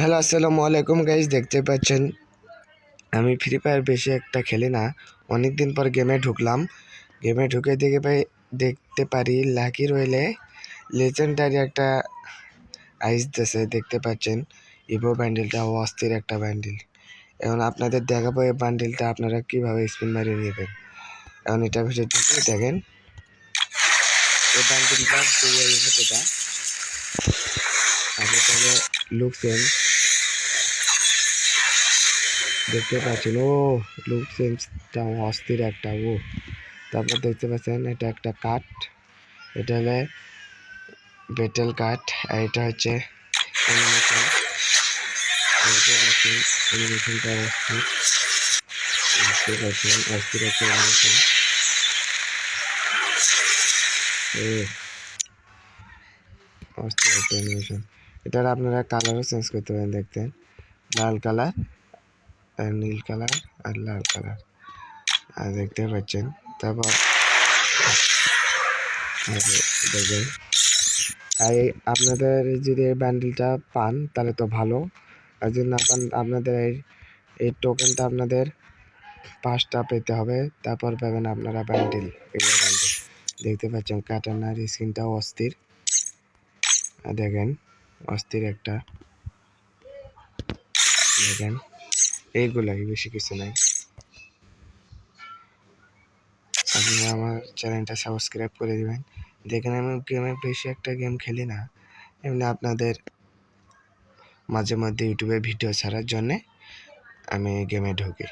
Hello, আসসালামু আলাইকুম guys দেখতে পাচ্ছেন? আমি ফ্রি ফায়ার বেশি একটা খেলি না। অনেক দিন পর গেমে ঢুকলাম। গেমে ঢুকে দেখে পাই, দেখতে পারি লাকি রয়েলে লেজেন্ডারি একটা আইস দেশে দেখতে পাচ্ছেন? ইভো ব্যান্ডেলটা অস্থির একটা ব্যান্ডেল এখন আপনাদের দেখাবো এই বান্ডেলটা আপনারা কীভাবে স্পিন মারিয়ে নেবেন। এখন এটা ভিতরে ঢুকে দেখেন। এই বান্ডেলটা এটা আপনি তাহলে লুক সেন দেখতে পাচ্ছেন, ও লুক সেন্সটা অস্থির একটা, ও। তারপর দেখতে পাচ্ছেন, এটা একটা কাঠ। এটা হলে বেটেল কাঠ, আর এটা হচ্ছে অস্থির। অ্যানিমেশন এটার আপনারা কালারও চেঞ্জ করতে পারেন দেখতেন লাল কালার আর নীল কালার আর লাল কালার আর দেখতে পাচ্ছেন, তারপর দেখবেন আর আপনাদের যদি এই ব্যান্ডেলটা পান, তাহলে তো ভালো। আর যদি না পান, আপনাদের এই এই টোকেনটা আপনাদের পাঁচটা পেতে হবে। তারপর পাবেন আপনারা ব্যান্ডেল এগুলো ব্যান্ডেল দেখতে পাচ্ছেন, কাটানার স্ক্রিনটাও অস্থির। দেখেন অস্থির একটা দেখেন এইগুলাই বেশি কিছু নাই। আপনি আমার চ্যানেলটা সাবস্ক্রাইব করে দেবেন। দেখেন আমি গেমে বেশি একটা গেম খেলি না। এমনি আপনাদের মাঝে মধ্যে ইউটিউবে ভিডিও ছাড়ার জন্যে আমি গেমে ঢুকি।